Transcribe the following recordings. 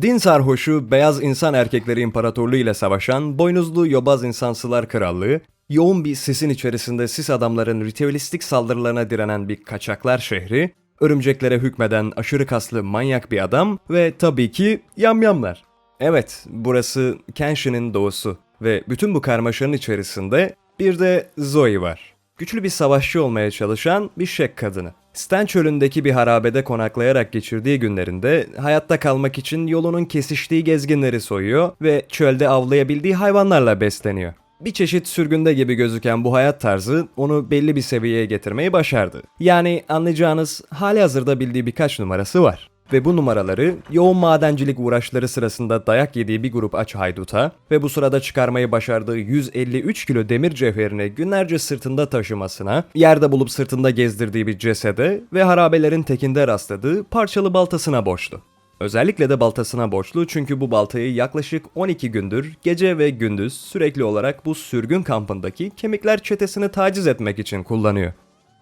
Din sarhoşu beyaz insan erkekleri imparatorluğu ile savaşan boynuzlu yobaz insansılar krallığı, yoğun bir sisin içerisinde sis adamların ritüelistik saldırılarına direnen bir kaçaklar şehri, örümceklere hükmeden aşırı kaslı manyak bir adam ve tabii ki yamyamlar. Evet, burası Kenshin'in doğusu ve bütün bu karmaşanın içerisinde bir de Zoe var. Güçlü bir savaşçı olmaya çalışan bir şek kadını. Stan çölündeki bir harabede konaklayarak geçirdiği günlerinde hayatta kalmak için yolunun kesiştiği gezginleri soyuyor ve çölde avlayabildiği hayvanlarla besleniyor. Bir çeşit sürgünde gibi gözüken bu hayat tarzı onu belli bir seviyeye getirmeyi başardı. Yani anlayacağınız hali hazırda bildiği birkaç numarası var. Ve bu numaraları yoğun madencilik uğraşları sırasında dayak yediği bir grup aç hayduta ve bu sırada çıkarmayı başardığı 153 kilo demir cevherini günlerce sırtında taşımasına, yerde bulup sırtında gezdirdiği bir cesede ve harabelerin tekinde rastladığı parçalı baltasına borçlu. Özellikle de baltasına borçlu çünkü bu baltayı yaklaşık 12 gündür gece ve gündüz sürekli olarak bu sürgün kampındaki kemikler çetesini taciz etmek için kullanıyor.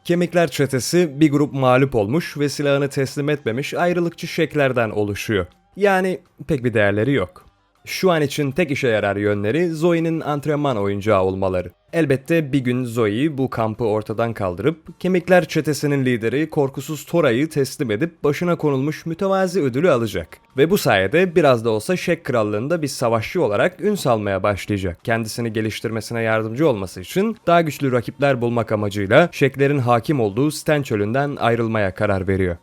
Kemikler çetesi bir grup mağlup olmuş ve silahını teslim etmemiş ayrılıkçı şeklerden oluşuyor. Yani pek bir değerleri yok. Şu an için tek işe yarar yönleri Zoe'nin antrenman oyuncağı olmaları. Elbette bir gün Zoe bu kampı ortadan kaldırıp Kemikler çetesinin lideri korkusuz Tora'yı teslim edip başına konulmuş mütevazi ödülü alacak. Ve bu sayede biraz da olsa Şek Krallığı'nda bir savaşçı olarak ün salmaya başlayacak. Kendisini geliştirmesine yardımcı olması için daha güçlü rakipler bulmak amacıyla Şeklerin hakim olduğu Sten çölünden ayrılmaya karar veriyor.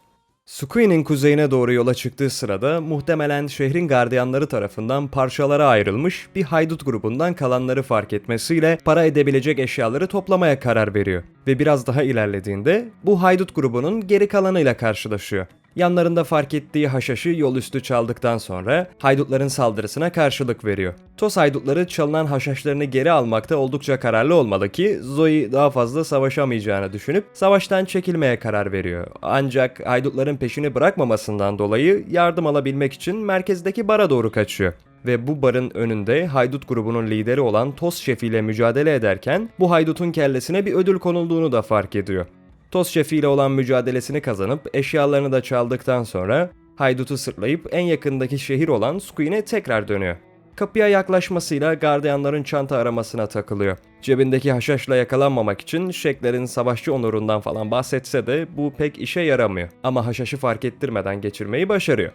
Sukui'nin kuzeyine doğru yola çıktığı sırada muhtemelen şehrin gardiyanları tarafından parçalara ayrılmış bir haydut grubundan kalanları fark etmesiyle para edebilecek eşyaları toplamaya karar veriyor. Ve biraz daha ilerlediğinde bu haydut grubunun geri kalanıyla karşılaşıyor. Yanlarında fark ettiği haşhaşı yol üstü çaldıktan sonra haydutların saldırısına karşılık veriyor. Toz haydutları çalınan haşhaşlarını geri almakta oldukça kararlı olmalı ki Zoe daha fazla savaşamayacağını düşünüp savaştan çekilmeye karar veriyor. Ancak haydutların peşini bırakmamasından dolayı yardım alabilmek için merkezdeki bara doğru kaçıyor ve bu barın önünde haydut grubunun lideri olan Toz şefiyle mücadele ederken bu haydutun kellesine bir ödül konulduğunu da fark ediyor. Toz şefiyle olan mücadelesini kazanıp eşyalarını da çaldıktan sonra haydutu sırtlayıp en yakındaki şehir olan Squeen'e tekrar dönüyor. Kapıya yaklaşmasıyla gardiyanların çanta aramasına takılıyor. Cebindeki haşhaşla yakalanmamak için Şekler'in savaşçı onurundan falan bahsetse de bu pek işe yaramıyor. Ama haşhaşı fark ettirmeden geçirmeyi başarıyor.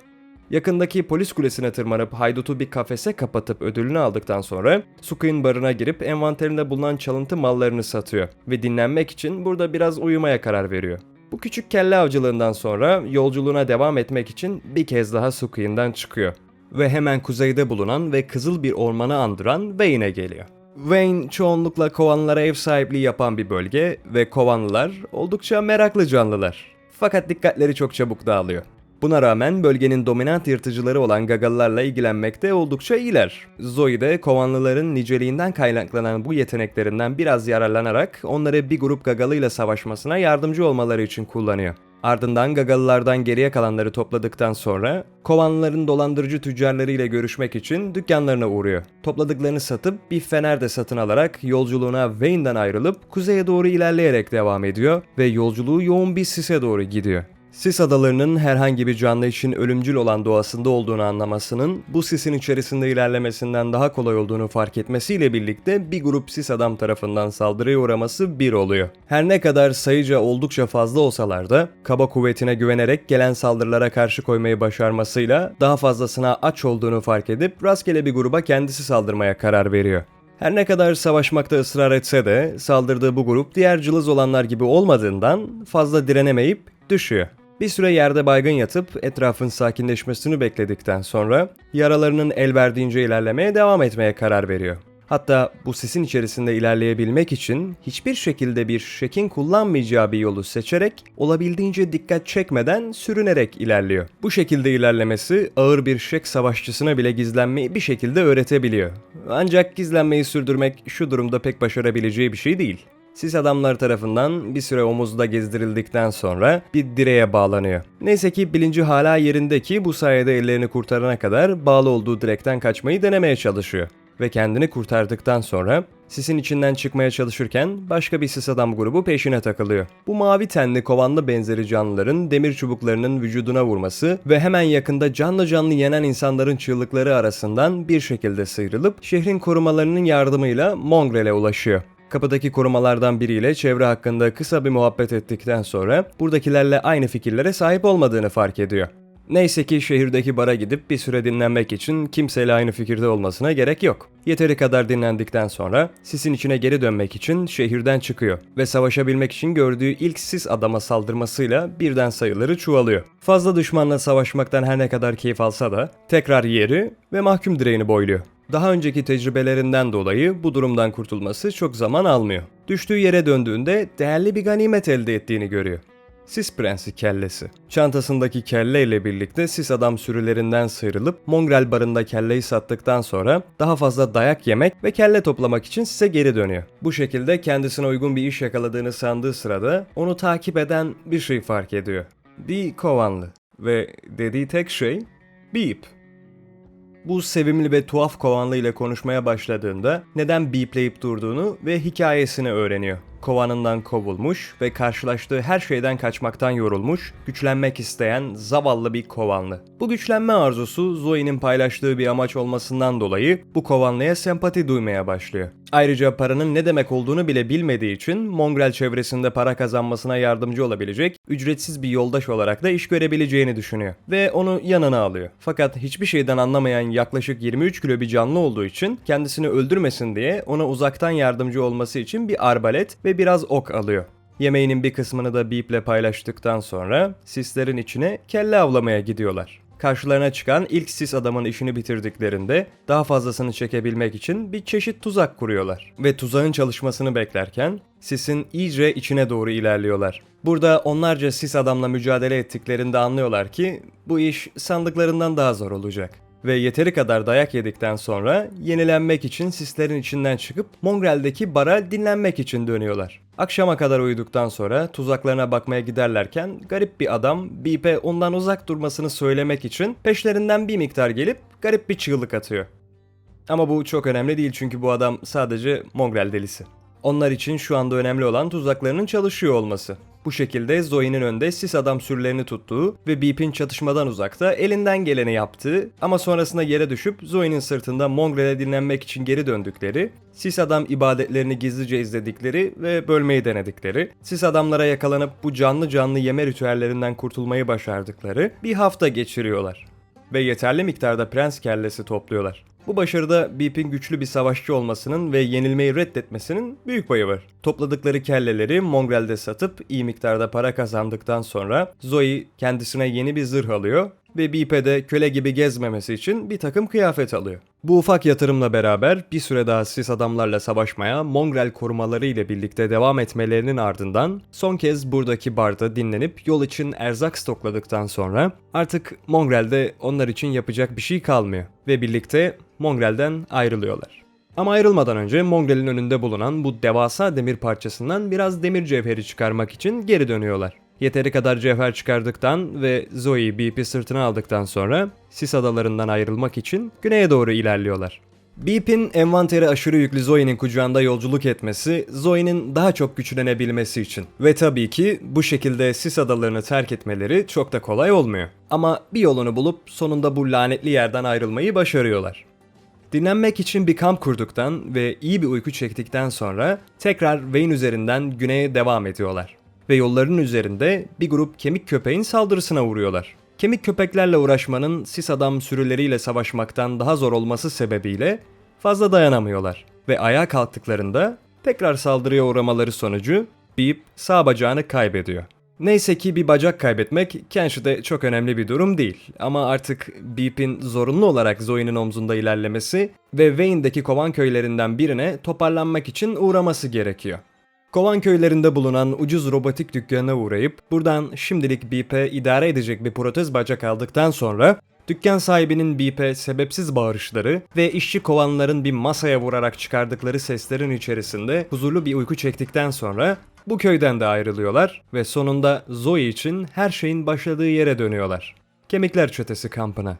Yakındaki polis kulesine tırmanıp haydutu bir kafese kapatıp ödülünü aldıktan sonra Sukuy'un barına girip envanterinde bulunan çalıntı mallarını satıyor ve dinlenmek için burada biraz uyumaya karar veriyor. Bu küçük kelle avcılığından sonra yolculuğuna devam etmek için bir kez daha Sukuy'undan çıkıyor ve hemen kuzeyde bulunan ve kızıl bir ormanı andıran Wayne'e geliyor. Wayne çoğunlukla kovanlara ev sahipliği yapan bir bölge ve kovanlılar oldukça meraklı canlılar. Fakat dikkatleri çok çabuk dağılıyor. Buna rağmen bölgenin dominant yırtıcıları olan gagalarla ilgilenmekte oldukça iyiler. Zoe de kovanlıların niceliğinden kaynaklanan bu yeteneklerinden biraz yararlanarak onları bir grup gagalıyla savaşmasına yardımcı olmaları için kullanıyor. Ardından Gagalılardan geriye kalanları topladıktan sonra kovanlıların dolandırıcı tüccarlarıyla görüşmek için dükkanlarına uğruyor. Topladıklarını satıp bir fener de satın alarak yolculuğuna Wayne'den ayrılıp kuzeye doğru ilerleyerek devam ediyor ve yolculuğu yoğun bir sise doğru gidiyor. Sis adalarının herhangi bir canlı için ölümcül olan doğasında olduğunu anlamasının bu sisin içerisinde ilerlemesinden daha kolay olduğunu fark etmesiyle birlikte bir grup sis adam tarafından saldırıya uğraması bir oluyor. Her ne kadar sayıca oldukça fazla olsalar da kaba kuvvetine güvenerek gelen saldırılara karşı koymayı başarmasıyla daha fazlasına aç olduğunu fark edip rastgele bir gruba kendisi saldırmaya karar veriyor. Her ne kadar savaşmakta ısrar etse de saldırdığı bu grup diğer cılız olanlar gibi olmadığından fazla direnemeyip düşüyor. Bir süre yerde baygın yatıp etrafın sakinleşmesini bekledikten sonra yaralarının el verdiğince ilerlemeye devam etmeye karar veriyor. Hatta bu sesin içerisinde ilerleyebilmek için hiçbir şekilde bir şekin kullanmayacağı bir yolu seçerek olabildiğince dikkat çekmeden sürünerek ilerliyor. Bu şekilde ilerlemesi ağır bir şek savaşçısına bile gizlenmeyi bir şekilde öğretebiliyor. Ancak gizlenmeyi sürdürmek şu durumda pek başarabileceği bir şey değil. Sis adamlar tarafından bir süre omuzda gezdirildikten sonra bir direğe bağlanıyor. Neyse ki bilinci hala yerindeki bu sayede ellerini kurtarana kadar bağlı olduğu direkten kaçmayı denemeye çalışıyor. Ve kendini kurtardıktan sonra Sisin içinden çıkmaya çalışırken başka bir sis adam grubu peşine takılıyor. Bu mavi tenli kovanlı benzeri canlıların demir çubuklarının vücuduna vurması ve hemen yakında canlı canlı yenen insanların çığlıkları arasından bir şekilde sıyrılıp şehrin korumalarının yardımıyla Mongrel'e ulaşıyor. Kapıdaki korumalardan biriyle çevre hakkında kısa bir muhabbet ettikten sonra buradakilerle aynı fikirlere sahip olmadığını fark ediyor. Neyse ki şehirdeki bara gidip bir süre dinlenmek için kimseyle aynı fikirde olmasına gerek yok. Yeteri kadar dinlendikten sonra sisin içine geri dönmek için şehirden çıkıyor ve savaşabilmek için gördüğü ilk sis adama saldırmasıyla birden sayıları çoğalıyor. Fazla düşmanla savaşmaktan her ne kadar keyif alsa da tekrar yeri ve mahkum direğini boyluyor. Daha önceki tecrübelerinden dolayı bu durumdan kurtulması çok zaman almıyor. Düştüğü yere döndüğünde değerli bir ganimet elde ettiğini görüyor. Sis Prensi kellesi. Çantasındaki kelle ile birlikte sis adam sürülerinden sıyrılıp Mongrel barında kelleyi sattıktan sonra daha fazla dayak yemek ve kelle toplamak için size geri dönüyor. Bu şekilde kendisine uygun bir iş yakaladığını sandığı sırada onu takip eden bir şey fark ediyor. Bir kovanlı ve dediği tek şey Beep. Bu sevimli ve tuhaf kovanlı ile konuşmaya başladığında neden beepleyip durduğunu ve hikayesini öğreniyor. Kovanından kovulmuş ve karşılaştığı her şeyden kaçmaktan yorulmuş, güçlenmek isteyen zavallı bir kovanlı. Bu güçlenme arzusu Zoe'nin paylaştığı bir amaç olmasından dolayı bu kovanlıya sempati duymaya başlıyor. Ayrıca paranın ne demek olduğunu bile bilmediği için Mongrel çevresinde para kazanmasına yardımcı olabilecek ücretsiz bir yoldaş olarak da iş görebileceğini düşünüyor ve onu yanına alıyor. Fakat hiçbir şeyden anlamayan yaklaşık 23 kilo bir canlı olduğu için kendisini öldürmesin diye ona uzaktan yardımcı olması için bir arbalet ve biraz ok alıyor. Yemeğinin bir kısmını da Beep'le paylaştıktan sonra sislerin içine kelle avlamaya gidiyorlar. Karşılarına çıkan ilk sis adamın işini bitirdiklerinde daha fazlasını çekebilmek için bir çeşit tuzak kuruyorlar. Ve tuzağın çalışmasını beklerken sisin iyice içine doğru ilerliyorlar. Burada onlarca sis adamla mücadele ettiklerinde anlıyorlar ki bu iş sandıklarından daha zor olacak ve yeteri kadar dayak yedikten sonra yenilenmek için sislerin içinden çıkıp Mongrel'deki bara dinlenmek için dönüyorlar. Akşama kadar uyuduktan sonra tuzaklarına bakmaya giderlerken garip bir adam Beep'e ondan uzak durmasını söylemek için peşlerinden bir miktar gelip garip bir çığlık atıyor. Ama bu çok önemli değil çünkü bu adam sadece Mongrel delisi. Onlar için şu anda önemli olan tuzaklarının çalışıyor olması. Bu şekilde Zoe'nin önde sis adam sürülerini tuttuğu ve Beep'in çatışmadan uzakta elinden geleni yaptığı ama sonrasında yere düşüp Zoe'nin sırtında Mongrel'e dinlenmek için geri döndükleri, sis adam ibadetlerini gizlice izledikleri ve bölmeyi denedikleri, sis adamlara yakalanıp bu canlı canlı yeme ritüellerinden kurtulmayı başardıkları bir hafta geçiriyorlar. Ve yeterli miktarda prens kellesi topluyorlar. Bu başarıda Beep'in güçlü bir savaşçı olmasının ve yenilmeyi reddetmesinin büyük payı var. Topladıkları kelleleri Mongrel'de satıp iyi miktarda para kazandıktan sonra Zoe kendisine yeni bir zırh alıyor ve Beep'e de köle gibi gezmemesi için bir takım kıyafet alıyor. Bu ufak yatırımla beraber bir süre daha sis adamlarla savaşmaya Mongrel korumaları ile birlikte devam etmelerinin ardından son kez buradaki barda dinlenip yol için erzak stokladıktan sonra artık Mongrel'de onlar için yapacak bir şey kalmıyor ve birlikte Mongrel'den ayrılıyorlar. Ama ayrılmadan önce Mongrel'in önünde bulunan bu devasa demir parçasından biraz demir cevheri çıkarmak için geri dönüyorlar. Yeteri kadar cevher çıkardıktan ve Zoe'yi Beep'i sırtına aldıktan sonra sis adalarından ayrılmak için güneye doğru ilerliyorlar. Beep'in envanteri aşırı yüklü Zoe'nin kucağında yolculuk etmesi, Zoe'nin daha çok güçlenebilmesi için. Ve tabii ki bu şekilde sis adalarını terk etmeleri çok da kolay olmuyor. Ama bir yolunu bulup sonunda bu lanetli yerden ayrılmayı başarıyorlar. Dinlenmek için bir kamp kurduktan ve iyi bir uyku çektikten sonra tekrar Wayne üzerinden güneye devam ediyorlar. Ve yolların üzerinde bir grup kemik köpeğin saldırısına uğruyorlar. Kemik köpeklerle uğraşmanın sis adam sürüleriyle savaşmaktan daha zor olması sebebiyle fazla dayanamıyorlar. Ve ayağa kalktıklarında tekrar saldırıya uğramaları sonucu Beep sağ bacağını kaybediyor. Neyse ki bir bacak kaybetmek Kenshi'de çok önemli bir durum değil. Ama artık Beep'in zorunlu olarak Zoe'nin omzunda ilerlemesi ve Wayne'deki kovan köylerinden birine toparlanmak için uğraması gerekiyor. Kovan köylerinde bulunan ucuz robotik dükkanına uğrayıp buradan şimdilik Beep'e idare edecek bir protez bacak aldıktan sonra dükkan sahibinin Beep'e sebepsiz bağırışları ve işçi kovanların bir masaya vurarak çıkardıkları seslerin içerisinde huzurlu bir uyku çektikten sonra bu köyden de ayrılıyorlar ve sonunda Zoe için her şeyin başladığı yere dönüyorlar. Kemikler Çetesi kampına.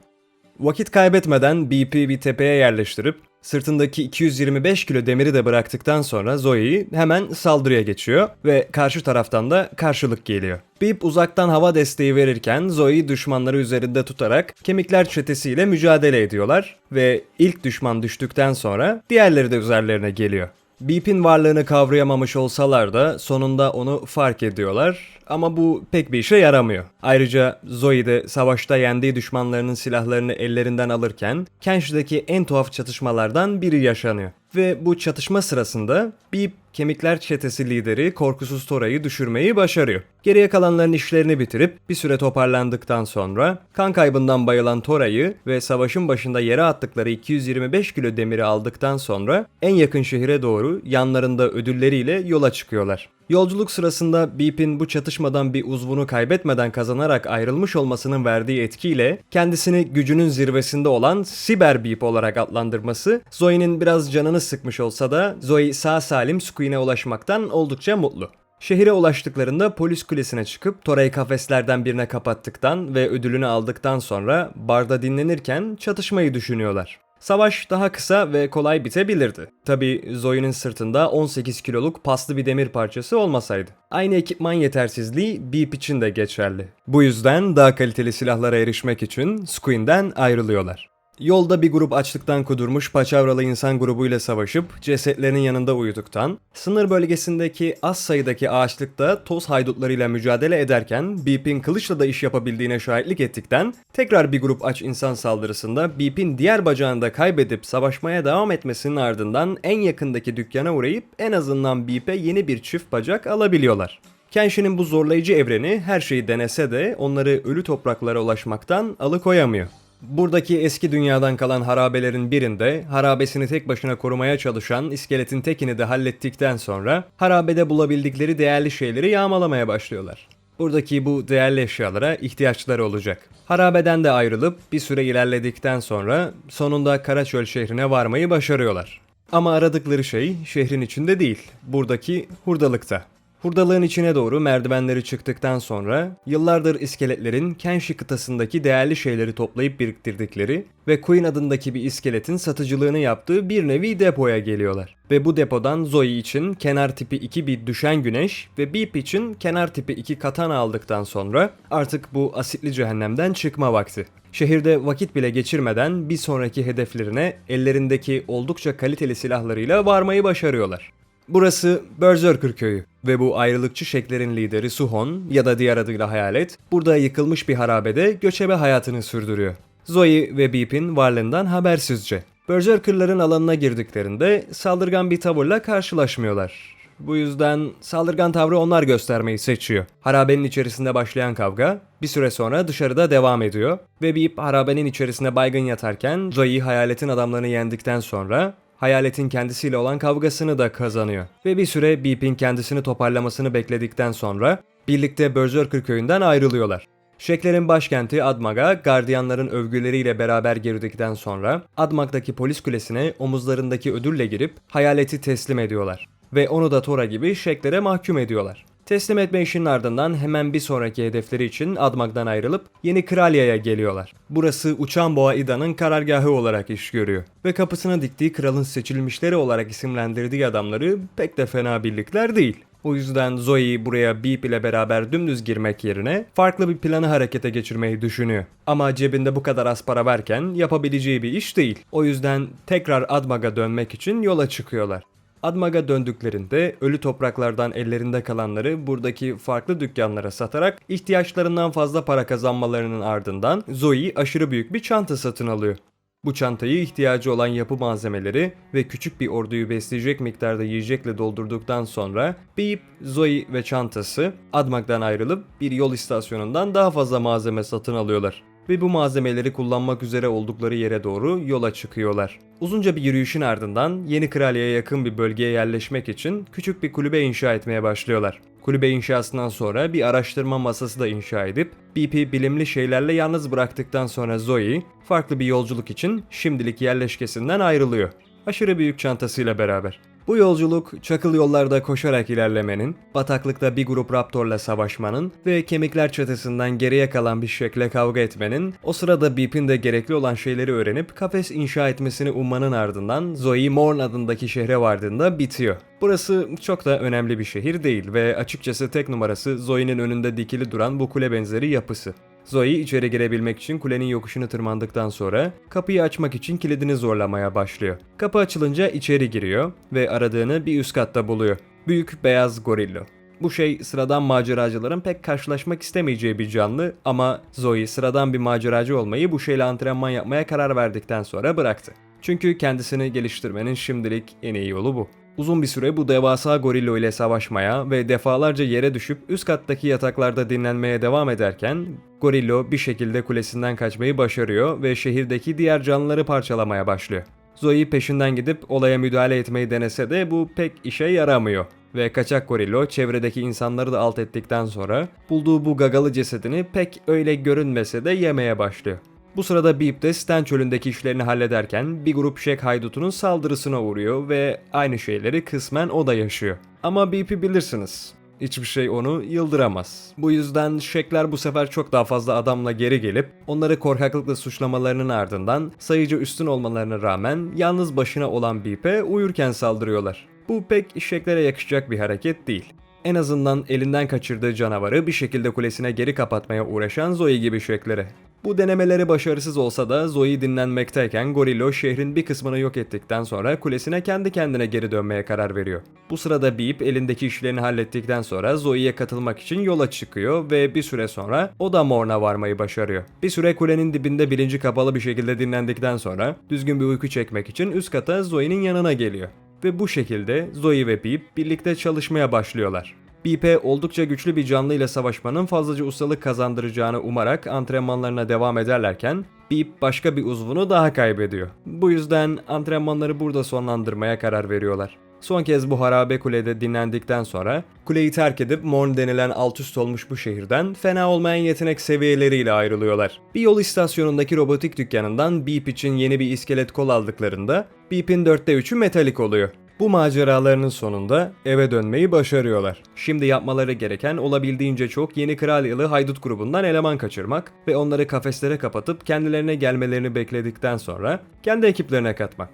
Vakit kaybetmeden BP bir tepeye yerleştirip Sırtındaki 225 kilo demiri de bıraktıktan sonra Zoe hemen saldırıya geçiyor ve karşı taraftan da karşılık geliyor. Beep uzaktan hava desteği verirken Zoe düşmanları üzerinde tutarak kemikler çetesiyle mücadele ediyorlar ve ilk düşman düştükten sonra diğerleri de üzerlerine geliyor. Beep'in varlığını kavrayamamış olsalar da sonunda onu fark ediyorlar ama bu pek bir işe yaramıyor. Ayrıca Zoe de savaşta yendiği düşmanlarının silahlarını ellerinden alırken Kensh'deki en tuhaf çatışmalardan biri yaşanıyor. Ve bu çatışma sırasında Beep Kemikler Çetesi lideri Korkusuz Tora'yı düşürmeyi başarıyor. Geriye kalanların işlerini bitirip bir süre toparlandıktan sonra kan kaybından bayılan Tora'yı ve savaşın başında yere attıkları 225 kilo demiri aldıktan sonra en yakın şehire doğru yanlarında ödülleriyle yola çıkıyorlar. Yolculuk sırasında Beep'in bu çatışmadan bir uzvunu kaybetmeden kazanarak ayrılmış olmasının verdiği etkiyle kendisini gücünün zirvesinde olan Siber Beep olarak adlandırması Zoe'nin biraz canını sıkmış olsa da Zoe sağ salim Squeen'e ulaşmaktan oldukça mutlu. Şehire ulaştıklarında polis kulesine çıkıp Tora'yı kafeslerden birine kapattıktan ve ödülünü aldıktan sonra barda dinlenirken çatışmayı düşünüyorlar. Savaş daha kısa ve kolay bitebilirdi. Tabi Zoe'nin sırtında 18 kiloluk paslı bir demir parçası olmasaydı. Aynı ekipman yetersizliği Beep için de geçerli. Bu yüzden daha kaliteli silahlara erişmek için Squeen'den ayrılıyorlar. Yolda bir grup açlıktan kudurmuş paçavralı insan grubuyla savaşıp cesetlerinin yanında uyuduktan, sınır bölgesindeki az sayıdaki ağaçlıkta toz haydutlarıyla mücadele ederken Beep'in kılıçla da iş yapabildiğine şahitlik ettikten, tekrar bir grup aç insan saldırısında Beep'in diğer bacağını da kaybedip savaşmaya devam etmesinin ardından en yakındaki dükkana uğrayıp en azından Beep'e yeni bir çift bacak alabiliyorlar. Kenshin'in bu zorlayıcı evreni her şeyi denese de onları ölü topraklara ulaşmaktan alıkoyamıyor. Buradaki eski dünyadan kalan harabelerin birinde harabesini tek başına korumaya çalışan iskeletin tekini de hallettikten sonra harabede bulabildikleri değerli şeyleri yağmalamaya başlıyorlar. Buradaki bu değerli eşyalara ihtiyaçları olacak. Harabeden de ayrılıp bir süre ilerledikten sonra sonunda Karaçöl şehrine varmayı başarıyorlar. Ama aradıkları şey şehrin içinde değil, buradaki hurdalıkta. Hurdalığın içine doğru merdivenleri çıktıktan sonra yıllardır iskeletlerin Kenshi kıtasındaki değerli şeyleri toplayıp biriktirdikleri ve Queen adındaki bir iskeletin satıcılığını yaptığı bir nevi depoya geliyorlar. Ve bu depodan Zoe için kenar tipi 2 bir düşen güneş ve Beep için kenar tipi 2 katana aldıktan sonra artık bu asitli cehennemden çıkma vakti. Şehirde vakit bile geçirmeden bir sonraki hedeflerine ellerindeki oldukça kaliteli silahlarıyla varmayı başarıyorlar. Burası Berserker köyü ve bu ayrılıkçı şeklerin lideri Suhon ya da diğer adıyla Hayalet burada yıkılmış bir harabede göçebe hayatını sürdürüyor. Zoe ve Beep'in varlığından habersizce. Berserker'ların alanına girdiklerinde saldırgan bir tavırla karşılaşmıyorlar. Bu yüzden saldırgan tavrı onlar göstermeyi seçiyor. Harabenin içerisinde başlayan kavga bir süre sonra dışarıda devam ediyor ve Beep harabenin içerisinde baygın yatarken Zoe hayaletin adamlarını yendikten sonra Hayaletin kendisiyle olan kavgasını da kazanıyor. Ve bir süre Beep'in kendisini toparlamasını bekledikten sonra birlikte Berserker köyünden ayrılıyorlar. Şeklerin başkenti Admag'a gardiyanların övgüleriyle beraber girdikten sonra Admag'daki polis kulesine omuzlarındaki ödülle girip hayaleti teslim ediyorlar. Ve onu da Tora gibi Şeklere mahkum ediyorlar. Teslim etme işinin ardından hemen bir sonraki hedefleri için Admag'dan ayrılıp Yeni Kralya'ya geliyorlar. Burası Uçan Boğa İda'nın karargahı olarak iş görüyor. Ve kapısına diktiği kralın seçilmişleri olarak isimlendirdiği adamları pek de fena birlikler değil. O yüzden Zoe buraya Beep ile beraber dümdüz girmek yerine farklı bir planı harekete geçirmeyi düşünüyor. Ama cebinde bu kadar az para varken yapabileceği bir iş değil. O yüzden tekrar Admag'a dönmek için yola çıkıyorlar. Admag'a döndüklerinde ölü topraklardan ellerinde kalanları buradaki farklı dükkanlara satarak ihtiyaçlarından fazla para kazanmalarının ardından Zoe aşırı büyük bir çanta satın alıyor. Bu çantayı ihtiyacı olan yapı malzemeleri ve küçük bir orduyu besleyecek miktarda yiyecekle doldurduktan sonra Beep, Zoe ve çantası Admag'dan ayrılıp bir yol istasyonundan daha fazla malzeme satın alıyorlar ve bu malzemeleri kullanmak üzere oldukları yere doğru yola çıkıyorlar. Uzunca bir yürüyüşün ardından Yeni Kraliya'ya yakın bir bölgeye yerleşmek için küçük bir kulübe inşa etmeye başlıyorlar. Kulübe inşasından sonra bir araştırma masası da inşa edip BP bilimli şeylerle yalnız bıraktıktan sonra Zoe farklı bir yolculuk için şimdilik yerleşkesinden ayrılıyor. Aşırı büyük çantasıyla beraber. Bu yolculuk çakıl yollarda koşarak ilerlemenin, bataklıkta bir grup raptorla savaşmanın ve kemikler çatısından geriye kalan bir şekle kavga etmenin, o sırada Beep'in de gerekli olan şeyleri öğrenip kafes inşa etmesini ummanın ardından Zoe Morn adındaki şehre vardığında bitiyor. Burası çok da önemli bir şehir değil ve açıkçası tek numarası Zoe'nin önünde dikili duran bu kule benzeri yapısı. Zoe içeri girebilmek için kulenin yokuşunu tırmandıktan sonra kapıyı açmak için kilidini zorlamaya başlıyor. Kapı açılınca içeri giriyor ve aradığını bir üst katta buluyor. Büyük beyaz gorillo. Bu şey sıradan maceracıların pek karşılaşmak istemeyeceği bir canlı ama Zoe sıradan bir maceracı olmayı bu şeyle antrenman yapmaya karar verdikten sonra bıraktı. Çünkü kendisini geliştirmenin şimdilik en iyi yolu bu. Uzun bir süre bu devasa gorillo ile savaşmaya ve defalarca yere düşüp üst kattaki yataklarda dinlenmeye devam ederken gorillo bir şekilde kulesinden kaçmayı başarıyor ve şehirdeki diğer canlıları parçalamaya başlıyor. Zoe peşinden gidip olaya müdahale etmeyi denese de bu pek işe yaramıyor. Ve kaçak gorillo çevredeki insanları da alt ettikten sonra bulduğu bu gagalı cesedini pek öyle görünmese de yemeye başlıyor. Bu sırada Beep de Stan çölündeki işlerini hallederken bir grup Şek haydutunun saldırısına uğruyor ve aynı şeyleri kısmen o da yaşıyor. Ama Beep'i bilirsiniz. Hiçbir şey onu yıldıramaz. Bu yüzden Şekler bu sefer çok daha fazla adamla geri gelip onları korkaklıkla suçlamalarının ardından sayıca üstün olmalarına rağmen yalnız başına olan Beep'e uyurken saldırıyorlar. Bu pek Şeklere yakışacak bir hareket değil. En azından elinden kaçırdığı canavarı bir şekilde kulesine geri kapatmaya uğraşan Zoe gibi şeklere. Bu denemeleri başarısız olsa da Zoe dinlenmekteyken Gorillo şehrin bir kısmını yok ettikten sonra kulesine kendi kendine geri dönmeye karar veriyor. Bu sırada Beep elindeki işlerini hallettikten sonra Zoe'ye katılmak için yola çıkıyor ve bir süre sonra o da Morn'a varmayı başarıyor. Bir süre kulenin dibinde bilinci kapalı bir şekilde dinlendikten sonra düzgün bir uyku çekmek için üst kata Zoe'nin yanına geliyor. Ve bu şekilde Zoe ve Beep birlikte çalışmaya başlıyorlar. Beep'e oldukça güçlü bir canlı ile savaşmanın fazlaca ustalık kazandıracağını umarak antrenmanlarına devam ederlerken Beep başka bir uzvunu daha kaybediyor. Bu yüzden antrenmanları burada sonlandırmaya karar veriyorlar. Son kez bu harabe kulede dinlendikten sonra kuleyi terk edip Morn denilen alt üst olmuş bu şehirden fena olmayan yetenek seviyeleriyle ayrılıyorlar. Bir yol istasyonundaki robotik dükkanından Beep için yeni bir iskelet kol aldıklarında Beep'in dörtte üçü metalik oluyor. Bu maceralarının sonunda eve dönmeyi başarıyorlar. Şimdi yapmaları gereken olabildiğince çok yeni kral yılı haydut grubundan eleman kaçırmak ve onları kafeslere kapatıp kendilerine gelmelerini bekledikten sonra kendi ekiplerine katmak.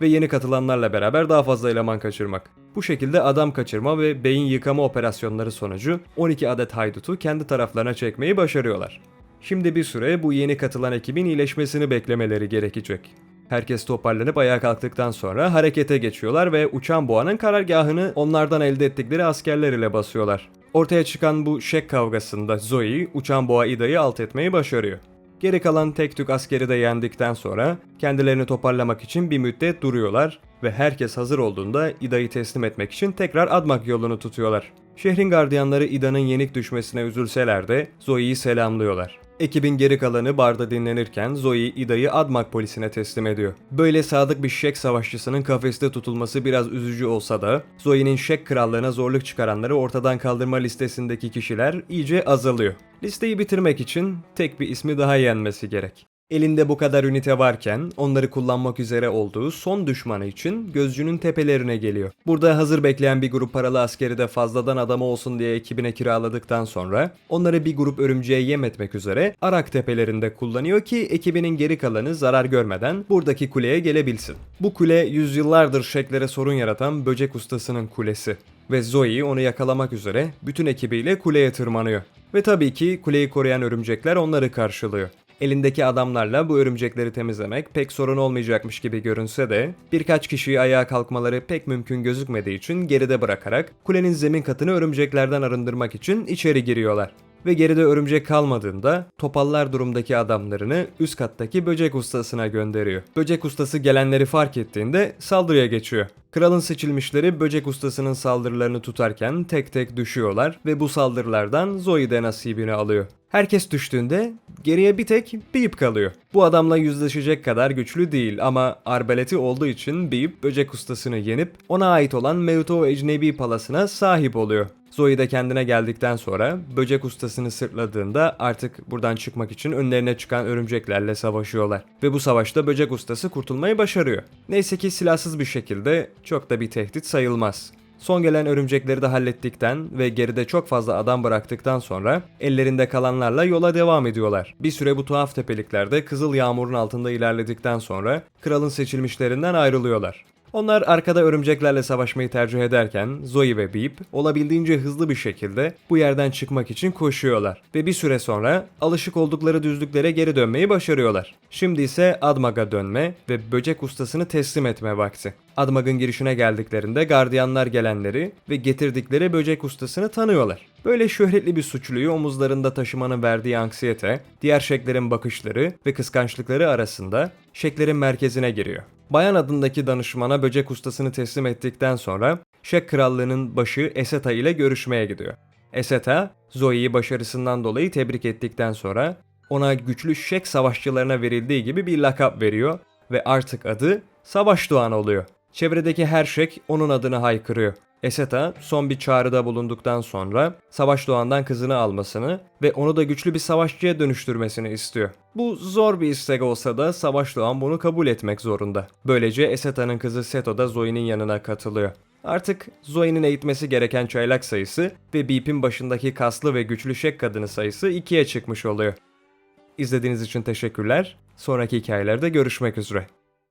Ve yeni katılanlarla beraber daha fazla eleman kaçırmak. Bu şekilde adam kaçırma ve beyin yıkama operasyonları sonucu 12 adet haydutu kendi taraflarına çekmeyi başarıyorlar. Şimdi bir süre bu yeni katılan ekibin iyileşmesini beklemeleri gerekecek. Herkes toparlanıp ayağa kalktıktan sonra harekete geçiyorlar ve uçan boğanın karargahını onlardan elde ettikleri askerler ile basıyorlar. Ortaya çıkan bu şek kavgasında Zoe, uçan boğa İda'yı alt etmeyi başarıyor. Geri kalan tek tük askeri de yendikten sonra kendilerini toparlamak için bir müddet duruyorlar ve herkes hazır olduğunda İda'yı teslim etmek için tekrar Admak yolunu tutuyorlar. Şehrin gardiyanları İda'nın yenik düşmesine üzülseler de Zoe'yi selamlıyorlar. Ekibin geri kalanı barda dinlenirken Zoe İda'yı Admak polisine teslim ediyor. Böyle sadık bir Şek savaşçısının kafeste tutulması biraz üzücü olsa da Zoe'nin Şek krallığına zorluk çıkaranları ortadan kaldırma listesindeki kişiler iyice azalıyor. Listeyi bitirmek için tek bir ismi daha yenmesi gerek. Elinde bu kadar ünite varken onları kullanmak üzere olduğu son düşmanı için gözcünün tepelerine geliyor. Burada hazır bekleyen bir grup paralı askeri de fazladan adamı olsun diye ekibine kiraladıktan sonra onları bir grup örümceğe yem etmek üzere Arak tepelerinde kullanıyor ki ekibinin geri kalanı zarar görmeden buradaki kuleye gelebilsin. Bu kule yüzyıllardır şeklere sorun yaratan böcek ustasının kulesi ve Zoe onu yakalamak üzere bütün ekibiyle kuleye tırmanıyor. Ve tabii ki kuleyi koruyan örümcekler onları karşılıyor. Elindeki adamlarla bu örümcekleri temizlemek pek sorun olmayacakmış gibi görünse de birkaç kişiyi ayağa kalkmaları pek mümkün gözükmediği için geride bırakarak kulenin zemin katını örümceklerden arındırmak için içeri giriyorlar. Ve geride örümcek kalmadığında topallar durumdaki adamlarını üst kattaki böcek ustasına gönderiyor. Böcek ustası gelenleri fark ettiğinde saldırıya geçiyor. Kralın seçilmişleri böcek ustasının saldırılarını tutarken tek tek düşüyorlar ve bu saldırılardan Zoe de nasibini alıyor. Herkes düştüğünde geriye bir tek Beep kalıyor. Bu adamla yüzleşecek kadar güçlü değil ama arbeleti olduğu için Beep böcek ustasını yenip ona ait olan Meuto Ecnebi palasına sahip oluyor. Zoe de kendine geldikten sonra böcek ustasını sırtladığında artık buradan çıkmak için önlerine çıkan örümceklerle savaşıyorlar. Ve bu savaşta böcek ustası kurtulmayı başarıyor. Neyse ki silahsız bir şekilde çok da bir tehdit sayılmaz. Son gelen örümcekleri de hallettikten ve geride çok fazla adam bıraktıktan sonra ellerinde kalanlarla yola devam ediyorlar. Bir süre bu tuhaf tepeliklerde kızıl yağmurun altında ilerledikten sonra kralın seçilmişlerinden ayrılıyorlar. Onlar arkada örümceklerle savaşmayı tercih ederken Zoe ve Beep olabildiğince hızlı bir şekilde bu yerden çıkmak için koşuyorlar ve bir süre sonra alışık oldukları düzlüklere geri dönmeyi başarıyorlar. Şimdi ise Admag'a dönme ve böcek ustasını teslim etme vakti. Admag'ın girişine geldiklerinde gardiyanlar gelenleri ve getirdikleri böcek ustasını tanıyorlar. Böyle şöhretli bir suçluyu omuzlarında taşımanın verdiği anksiyete, diğer şeklerin bakışları ve kıskançlıkları arasında şeklerin merkezine giriyor. Bayan adındaki danışmana böcek ustasını teslim ettikten sonra Şek Krallığı'nın başı Eseta ile görüşmeye gidiyor. Eseta, Zoe'yi başarısından dolayı tebrik ettikten sonra ona güçlü Şek savaşçılarına verildiği gibi bir lakap veriyor ve artık adı Savaş Doğan oluyor. Çevredeki her Şek onun adını haykırıyor. Eseta son bir çağrıda bulunduktan sonra Savaş Doğan'dan kızını almasını ve onu da güçlü bir savaşçıya dönüştürmesini istiyor. Bu zor bir istek olsa da Savaş Doğan bunu kabul etmek zorunda. Böylece Eseta'nın kızı Seto da Zoe'nin yanına katılıyor. Artık Zoe'nin eğitmesi gereken çaylak sayısı ve Beep'in başındaki kaslı ve güçlü şek kadını sayısı ikiye çıkmış oluyor. İzlediğiniz için teşekkürler. Sonraki hikayelerde görüşmek üzere.